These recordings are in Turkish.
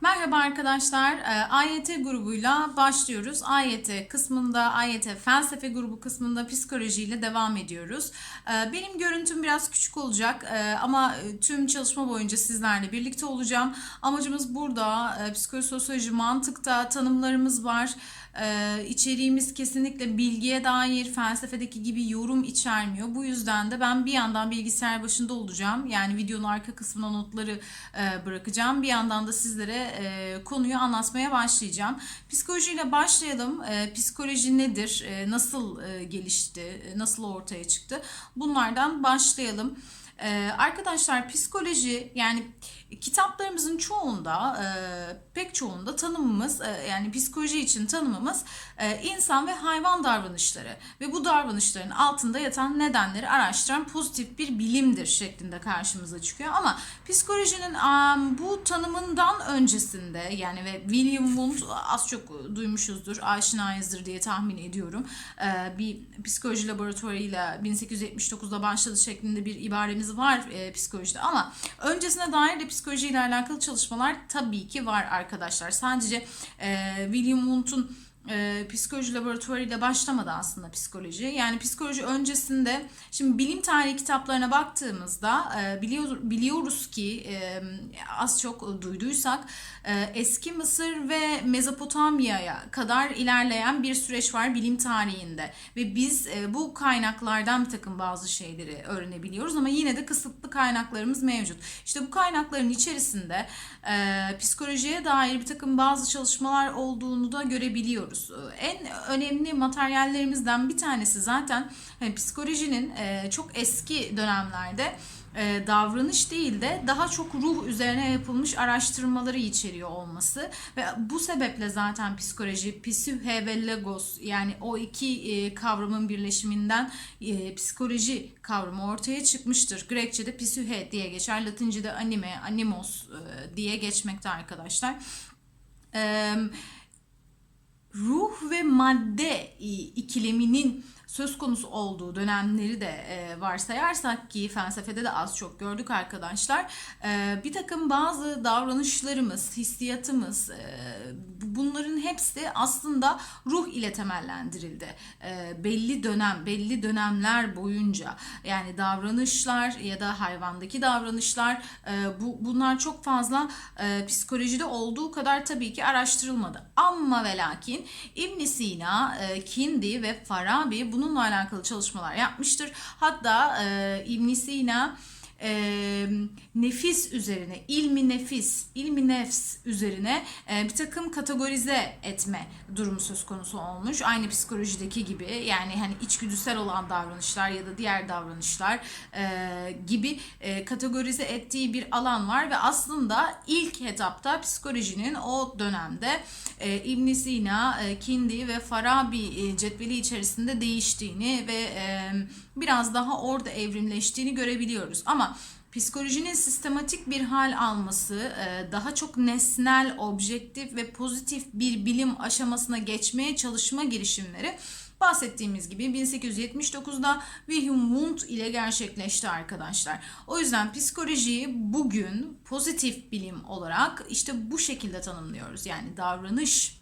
Merhaba arkadaşlar. Ee, AYT grubuyla başlıyoruz. AYT kısmında, AYT felsefe grubu kısmında psikolojiyle devam ediyoruz. Ee, Benim görüntüm biraz küçük olacak ee, ama tüm çalışma boyunca sizlerle birlikte olacağım. Amacımız burada e, psikoloji, sosyoloji, mantıkta tanımlarımız var. Ee, içeriğimiz kesinlikle bilgiye dair felsefedeki gibi yorum içermiyor. Bu yüzden de ben bir yandan bilgisayar başında olacağım. Yani videonun arka kısmına notları e, bırakacağım. Bir yandan da sizlere e, konuyu anlatmaya başlayacağım. Psikolojiyle başlayalım. E, psikoloji nedir? E, nasıl e, gelişti? E, nasıl ortaya çıktı? Bunlardan başlayalım. Ee, arkadaşlar psikoloji yani kitaplarımızın çoğunda e, pek çoğunda tanımımız e, yani psikoloji için tanımımız e, insan ve hayvan davranışları ve bu davranışların altında yatan nedenleri araştıran pozitif bir bilimdir şeklinde karşımıza çıkıyor. Ama psikolojinin um, bu tanımından öncesinde yani ve William Wundt az çok duymuşuzdur aşinayızdır diye tahmin ediyorum e, bir psikoloji laboratuvarıyla 1879'da başladı şeklinde bir ibaremiz var e, psikolojide. Ama öncesine dair de psikoloji ile alakalı çalışmalar tabii ki var arkadaşlar. Sadece e, William Wundt'un e, psikoloji laboratuvarıyla başlamadı aslında psikoloji. Yani psikoloji öncesinde şimdi bilim tarihi kitaplarına baktığımızda e, biliyor, biliyoruz ki e, az çok duyduysak e, eski Mısır ve Mezopotamya'ya kadar ilerleyen bir süreç var bilim tarihinde ve biz e, bu kaynaklardan bir takım bazı şeyleri öğrenebiliyoruz ama yine de kısıtlı kaynaklarımız mevcut. İşte bu kaynakların içerisinde e, psikolojiye dair bir takım bazı çalışmalar olduğunu da görebiliyoruz. En önemli materyallerimizden bir tanesi zaten hani psikolojinin e, çok eski dönemlerde e, davranış değil de daha çok ruh üzerine yapılmış araştırmaları içeriyor olması ve bu sebeple zaten psikoloji psühe ve logos yani o iki e, kavramın birleşiminden e, psikoloji kavramı ortaya çıkmıştır. Grekçe'de psühe diye geçer, Latince'de anime, animos e, diye geçmekte arkadaşlar. Eee ruh ve madde ikileminin söz konusu olduğu dönemleri de e, varsayarsak ki felsefede de az çok gördük arkadaşlar. E, bir takım bazı davranışlarımız, hissiyatımız e, bunların hepsi aslında ruh ile temellendirildi. Belli dönem, belli dönemler boyunca yani davranışlar ya da hayvandaki davranışlar bu bunlar çok fazla psikolojide olduğu kadar tabii ki araştırılmadı. Ama ve lakin İbn Sina, Kindi ve Farabi bununla alakalı çalışmalar yapmıştır. Hatta e, İbn Sina e, nefis üzerine, ilmi nefis, ilmi nefs üzerine e, bir takım kategorize etme durumu söz konusu olmuş. Aynı psikolojideki gibi yani hani içgüdüsel olan davranışlar ya da diğer davranışlar e, gibi e, kategorize ettiği bir alan var ve aslında ilk etapta psikolojinin o dönemde e, ibn Sina, e, Kindi ve Farabi e, cetveli içerisinde değiştiğini ve e, biraz daha orada evrimleştiğini görebiliyoruz. Ama psikolojinin sistematik bir hal alması, e, daha çok nesnel, objektif ve pozitif bir bilim aşamasına geçmeye çalışma girişimleri bahsettiğimiz gibi 1879'da Wilhelm Wundt ile gerçekleşti arkadaşlar. O yüzden psikolojiyi bugün pozitif bilim olarak işte bu şekilde tanımlıyoruz. Yani davranış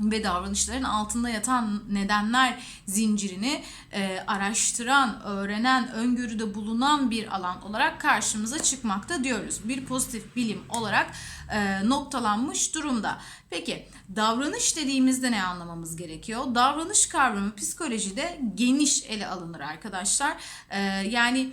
ve davranışların altında yatan nedenler zincirini e, araştıran, öğrenen, öngörüde bulunan bir alan olarak karşımıza çıkmakta diyoruz. Bir pozitif bilim olarak e, noktalanmış durumda. Peki davranış dediğimizde ne anlamamız gerekiyor? Davranış kavramı psikolojide geniş ele alınır arkadaşlar. E, yani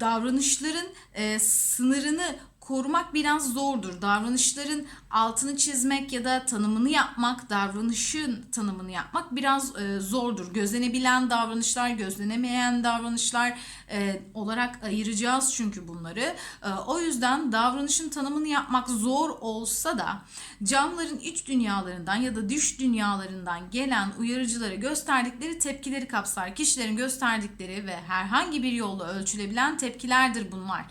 davranışların e, sınırını korumak biraz zordur. Davranışların altını çizmek ya da tanımını yapmak, davranışın tanımını yapmak biraz e, zordur. Gözlenebilen davranışlar, gözlenemeyen davranışlar e, olarak ayıracağız çünkü bunları. E, o yüzden davranışın tanımını yapmak zor olsa da canlıların iç dünyalarından ya da dış dünyalarından gelen uyarıcılara gösterdikleri tepkileri kapsar. Kişilerin gösterdikleri ve herhangi bir yolla ölçülebilen tepkilerdir bunlar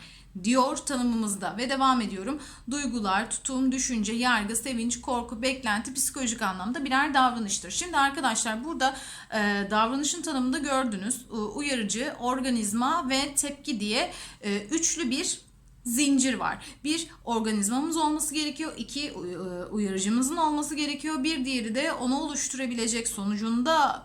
diyor tanımımızda ve devam ediyorum. Duygular, tutum, düşünce, yargı, sevinç, korku, beklenti psikolojik anlamda birer davranıştır. Şimdi arkadaşlar burada e, davranışın tanımında gördünüz. E, uyarıcı, organizma ve tepki diye e, üçlü bir zincir var. Bir organizmamız olması gerekiyor. iki e, uyarıcımızın olması gerekiyor. Bir diğeri de onu oluşturabilecek sonucunda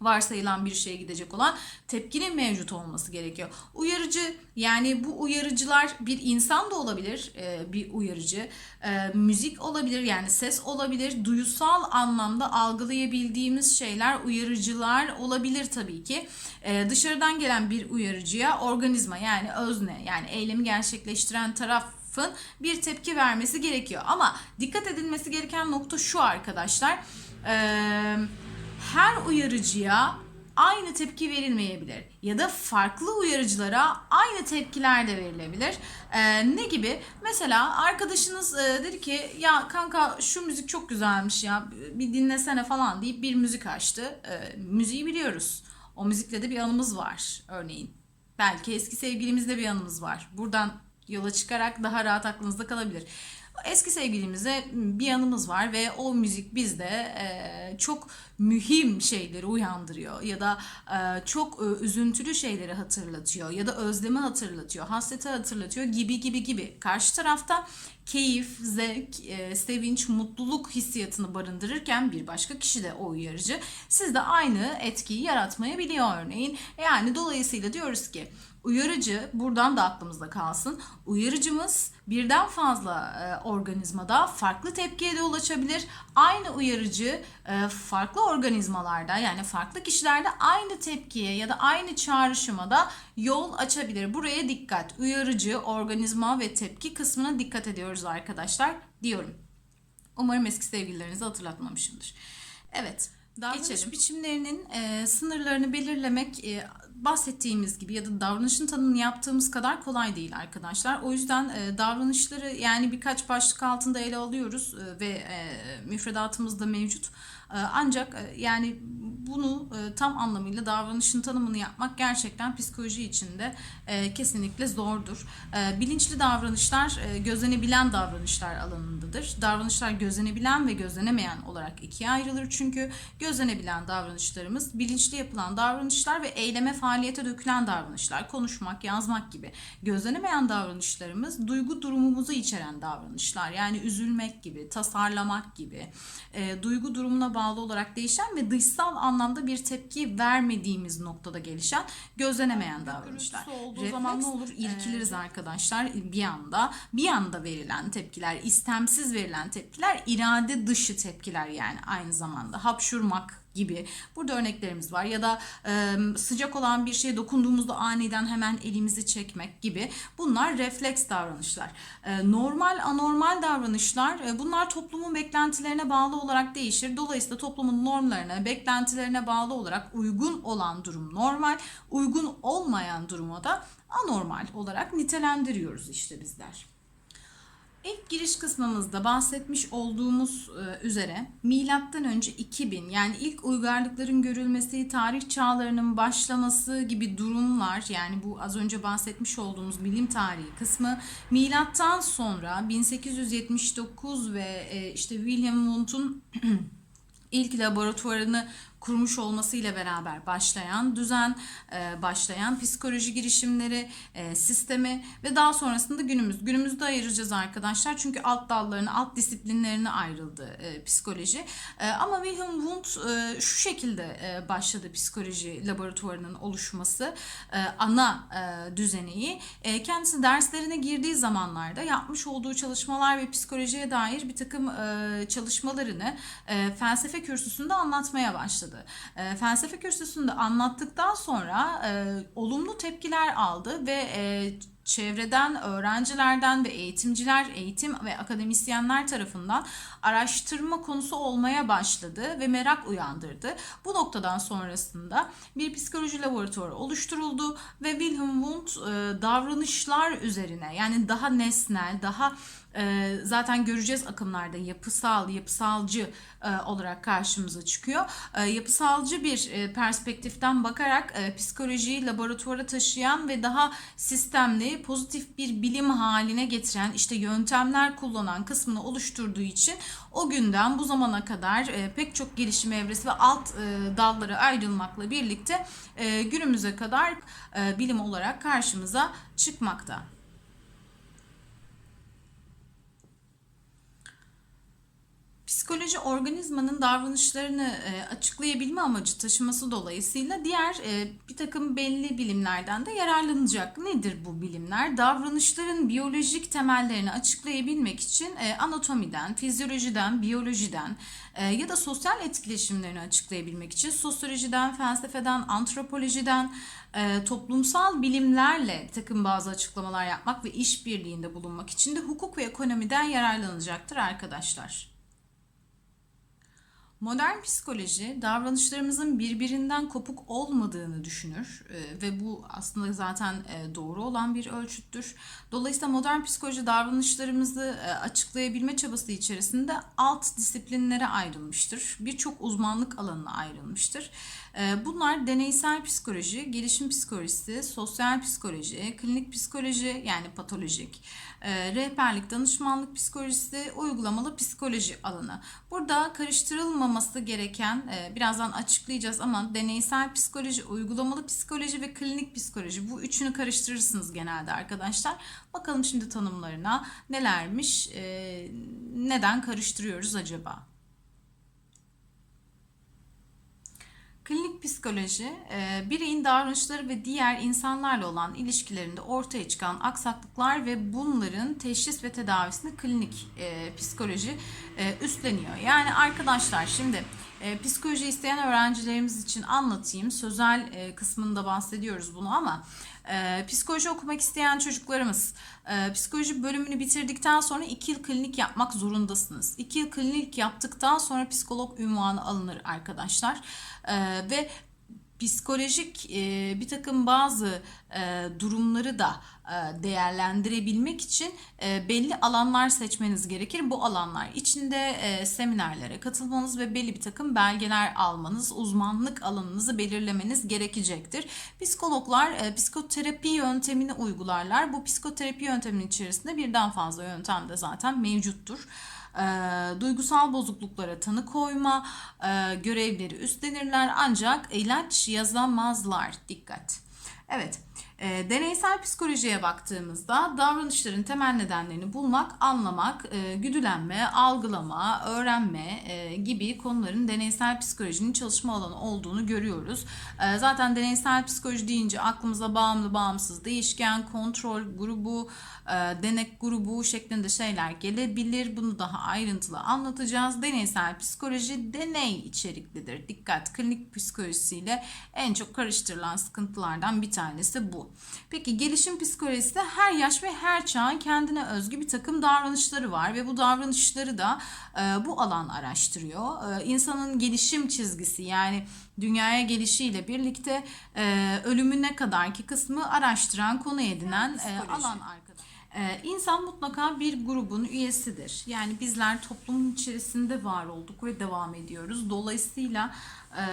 varsayılan bir şeye gidecek olan tepkinin mevcut olması gerekiyor. Uyarıcı yani bu uyarıcılar bir insan da olabilir e, bir uyarıcı. E, müzik olabilir yani ses olabilir. Duyusal anlamda algılayabildiğimiz şeyler uyarıcılar olabilir tabii ki. E, dışarıdan gelen bir uyarıcıya organizma yani özne yani eylemi gerçekleştiren tarafın bir tepki vermesi gerekiyor. Ama dikkat edilmesi gereken nokta şu arkadaşlar. Eee her uyarıcıya aynı tepki verilmeyebilir ya da farklı uyarıcılara aynı tepkiler de verilebilir. Ee, ne gibi? Mesela arkadaşınız e, dedi ki ya kanka şu müzik çok güzelmiş ya bir dinlesene falan deyip bir müzik açtı. Ee, müziği biliyoruz. O müzikle de bir anımız var örneğin. Belki eski sevgilimizle bir anımız var. Buradan yola çıkarak daha rahat aklınızda kalabilir. Eski sevgilimize bir anımız var ve o müzik bizde e, çok mühim şeyleri uyandırıyor ya da e, çok e, üzüntülü şeyleri hatırlatıyor ya da özlemi hatırlatıyor, hasreti hatırlatıyor gibi gibi gibi. Karşı tarafta keyif, zevk, e, sevinç, mutluluk hissiyatını barındırırken bir başka kişi de o uyarıcı sizde aynı etkiyi yaratmayabiliyor örneğin. Yani dolayısıyla diyoruz ki Uyarıcı buradan da aklımızda kalsın. Uyarıcımız birden fazla e, organizmada farklı tepkiye de ulaşabilir. Aynı uyarıcı e, farklı organizmalarda yani farklı kişilerde aynı tepkiye ya da aynı çağrışıma da yol açabilir. Buraya dikkat. Uyarıcı, organizma ve tepki kısmına dikkat ediyoruz arkadaşlar diyorum. Umarım eski sevgililerinizi hatırlatmamışımdır. Evet. Davranış Geçelim. biçimlerinin e, sınırlarını belirlemek e, bahsettiğimiz gibi ya da davranışın tanımını yaptığımız kadar kolay değil arkadaşlar. O yüzden e, davranışları yani birkaç başlık altında ele alıyoruz e, ve e, müfredatımızda mevcut. E, ancak e, yani bunu e, tam anlamıyla davranışın tanımını yapmak gerçekten psikoloji içinde e, kesinlikle zordur. Bilinçli davranışlar gözlenebilen davranışlar alanındadır. Davranışlar gözlenebilen ve gözlenemeyen olarak ikiye ayrılır çünkü gözlenebilen davranışlarımız bilinçli yapılan davranışlar ve eyleme faaliyete dökülen davranışlar, konuşmak, yazmak gibi. Gözlenemeyen davranışlarımız duygu durumumuzu içeren davranışlar. Yani üzülmek gibi, tasarlamak gibi, duygu durumuna bağlı olarak değişen ve dışsal anlamda bir tepki vermediğimiz noktada gelişen gözlenemeyen davranışlar. olduğu Refleks, zaman ne olur? İrkiliriz e, arkadaşlar bir anda. Bir anda verilen tepkiler, istemsiz verilen tepkiler, irade dışı tepkiler yani aynı zamanda. Hapşurmak gibi. Burada örneklerimiz var ya da e, sıcak olan bir şeye dokunduğumuzda aniden hemen elimizi çekmek gibi. Bunlar refleks davranışlar. E, normal anormal davranışlar e, bunlar toplumun beklentilerine bağlı olarak değişir. Dolayısıyla toplumun normlarına, beklentilerine bağlı olarak uygun olan durum normal, uygun olmayan duruma da anormal olarak nitelendiriyoruz işte bizler. İlk giriş kısmımızda bahsetmiş olduğumuz e, üzere milattan önce 2000 yani ilk uygarlıkların görülmesi, tarih çağlarının başlaması gibi durumlar yani bu az önce bahsetmiş olduğumuz bilim tarihi kısmı milattan sonra 1879 ve e, işte William Wundt'un ilk laboratuvarını kurmuş olmasıyla beraber başlayan düzen, e, başlayan psikoloji girişimleri, e, sistemi ve daha sonrasında günümüz. Günümüzde ayıracağız arkadaşlar çünkü alt dallarını, alt disiplinlerine ayrıldı e, psikoloji. Ama Wilhelm Wundt şu şekilde başladı psikoloji laboratuvarının oluşması, ana düzeneyi. Kendisi derslerine girdiği zamanlarda yapmış olduğu çalışmalar ve psikolojiye dair bir takım çalışmalarını felsefe kürsüsünde anlatmaya başladı başladı. E, felsefe kürsüsünde anlattıktan sonra e, olumlu tepkiler aldı ve e, çevreden, öğrencilerden ve eğitimciler, eğitim ve akademisyenler tarafından araştırma konusu olmaya başladı ve merak uyandırdı. Bu noktadan sonrasında bir psikoloji laboratuvarı oluşturuldu ve Wilhelm Wundt e, davranışlar üzerine yani daha nesnel, daha e, zaten göreceğiz akımlarda yapısal, yapısalcı e, olarak karşımıza çıkıyor. E, yapısalcı bir e, perspektiften bakarak e, psikolojiyi laboratuvara taşıyan ve daha sistemli, pozitif bir bilim haline getiren, işte yöntemler kullanan kısmını oluşturduğu için o günden bu zamana kadar pek çok gelişim evresi ve alt e, dallara ayrılmakla birlikte günümüze kadar bilim olarak karşımıza çıkmakta. Psikoloji organizmanın davranışlarını e, açıklayabilme amacı taşıması dolayısıyla diğer e, bir takım belli bilimlerden de yararlanacak. Nedir bu bilimler? Davranışların biyolojik temellerini açıklayabilmek için e, anatomiden, fizyolojiden, biyolojiden ya da sosyal etkileşimlerini açıklayabilmek için sosyolojiden, felsefeden, antropolojiden, toplumsal bilimlerle takım bazı açıklamalar yapmak ve işbirliğinde bulunmak için de hukuk ve ekonomiden yararlanacaktır arkadaşlar. Modern psikoloji davranışlarımızın birbirinden kopuk olmadığını düşünür e, ve bu aslında zaten e, doğru olan bir ölçüttür. Dolayısıyla modern psikoloji davranışlarımızı e, açıklayabilme çabası içerisinde alt disiplinlere ayrılmıştır. Birçok uzmanlık alanına ayrılmıştır. E, bunlar deneysel psikoloji, gelişim psikolojisi, sosyal psikoloji, klinik psikoloji yani patolojik, e, rehberlik, danışmanlık psikolojisi, uygulamalı psikoloji alanı. Burada karıştırılmaması gereken, e, birazdan açıklayacağız ama deneysel psikoloji, uygulamalı psikoloji ve klinik psikoloji bu üçünü karıştırırsınız genelde arkadaşlar. Bakalım şimdi tanımlarına nelermiş, e, neden karıştırıyoruz acaba? Klinik psikoloji, e, bireyin davranışları ve diğer insanlarla olan ilişkilerinde ortaya çıkan aksaklıklar ve bunların teşhis ve tedavisini klinik e, psikoloji e, üstleniyor. Yani arkadaşlar şimdi psikoloji isteyen öğrencilerimiz için anlatayım. Sözel kısmında bahsediyoruz bunu ama psikoloji okumak isteyen çocuklarımız psikoloji bölümünü bitirdikten sonra 2 yıl klinik yapmak zorundasınız. 2 yıl klinik yaptıktan sonra psikolog ünvanı alınır arkadaşlar. Ee, ve psikolojik e, bir takım bazı e, durumları da e, değerlendirebilmek için e, belli alanlar seçmeniz gerekir. Bu alanlar içinde e, seminerlere katılmanız ve belli bir takım belgeler almanız, uzmanlık alanınızı belirlemeniz gerekecektir. Psikologlar e, psikoterapi yöntemini uygularlar. Bu psikoterapi yönteminin içerisinde birden fazla yöntem de zaten mevcuttur e, duygusal bozukluklara tanı koyma e, görevleri üstlenirler ancak ilaç yazamazlar. Dikkat. Evet. E, deneysel psikolojiye baktığımızda davranışların temel nedenlerini bulmak, anlamak, e, güdülenme, algılama, öğrenme e, gibi konuların deneysel psikolojinin çalışma alanı olduğunu görüyoruz. E, zaten deneysel psikoloji deyince aklımıza bağımlı, bağımsız, değişken, kontrol grubu, e, denek grubu şeklinde şeyler gelebilir. Bunu daha ayrıntılı anlatacağız. Deneysel psikoloji deney içeriklidir. Dikkat klinik psikolojisiyle en çok karıştırılan sıkıntılardan bir tanesi bu. Peki gelişim psikolojisi her yaş ve her çağın kendine özgü bir takım davranışları var ve bu davranışları da e, bu alan araştırıyor. E, insanın gelişim çizgisi yani dünyaya gelişiyle birlikte e, ölümüne kadarki kısmı araştıran, konu edinen e, alan arkadaşlar. Ee, insan mutlaka bir grubun üyesidir. Yani bizler toplumun içerisinde var olduk ve devam ediyoruz. Dolayısıyla e,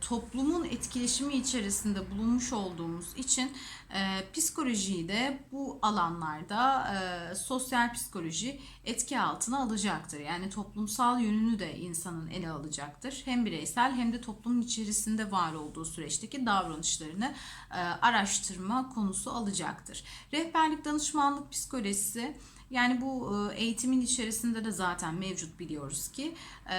toplumun etkileşimi içerisinde bulunmuş olduğumuz için e, psikolojiyi de bu alanlarda e, sosyal psikoloji etki altına alacaktır. Yani toplumsal yönünü de insanın ele alacaktır. Hem bireysel hem de toplumun içerisinde var olduğu süreçteki davranışlarını e, araştırma konusu alacaktır. Rehberlik danışmanlık psikolojisi yani bu e, eğitimin içerisinde de zaten mevcut biliyoruz ki e,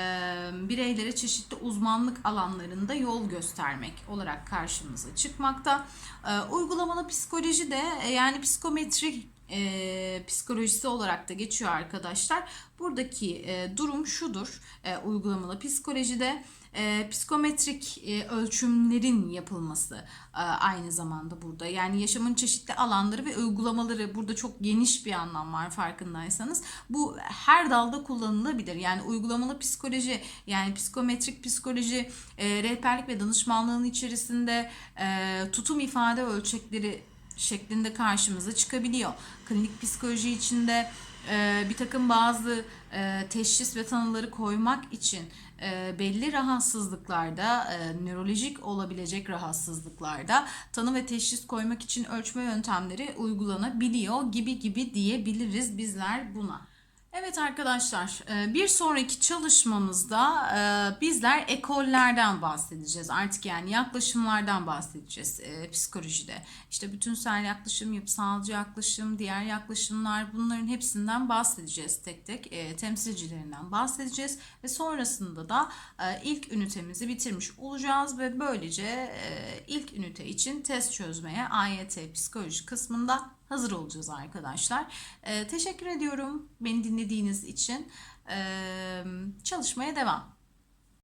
bireylere çeşitli uzmanlık alanlarında yol göstermek olarak karşımıza çıkmakta. E, uygulamalı psikoloji de yani psikometri e, psikolojisi olarak da geçiyor arkadaşlar. Buradaki e, durum şudur e, uygulamalı psikolojide e, psikometrik e, ölçümlerin yapılması e, aynı zamanda burada. Yani yaşamın çeşitli alanları ve uygulamaları burada çok geniş bir anlam var farkındaysanız. Bu her dalda kullanılabilir. Yani uygulamalı psikoloji yani psikometrik psikoloji e, rehberlik ve danışmanlığın içerisinde e, tutum ifade ölçekleri şeklinde karşımıza çıkabiliyor. Klinik psikoloji içinde e, bir takım bazı e, teşhis ve tanıları koymak için e, belli rahatsızlıklarda, e, nörolojik olabilecek rahatsızlıklarda tanı ve teşhis koymak için ölçme yöntemleri uygulanabiliyor gibi gibi diyebiliriz bizler buna. Evet arkadaşlar, e, bir sonraki çalışmamızda e, bizler ekollerden bahsedeceğiz. Artık yani yaklaşımlardan bahsedeceğiz e, psikolojide. İşte bütünsel yaklaşım, yapısalcı yaklaşım, diğer yaklaşımlar bunların hepsinden bahsedeceğiz tek tek. Temsilcilerinden bahsedeceğiz ve sonrasında da ilk ünitemizi bitirmiş olacağız ve böylece ilk ünite için test çözmeye AYT psikoloji kısmında hazır olacağız arkadaşlar. Ee, teşekkür ediyorum beni dinlediğiniz için. Ee, çalışmaya devam.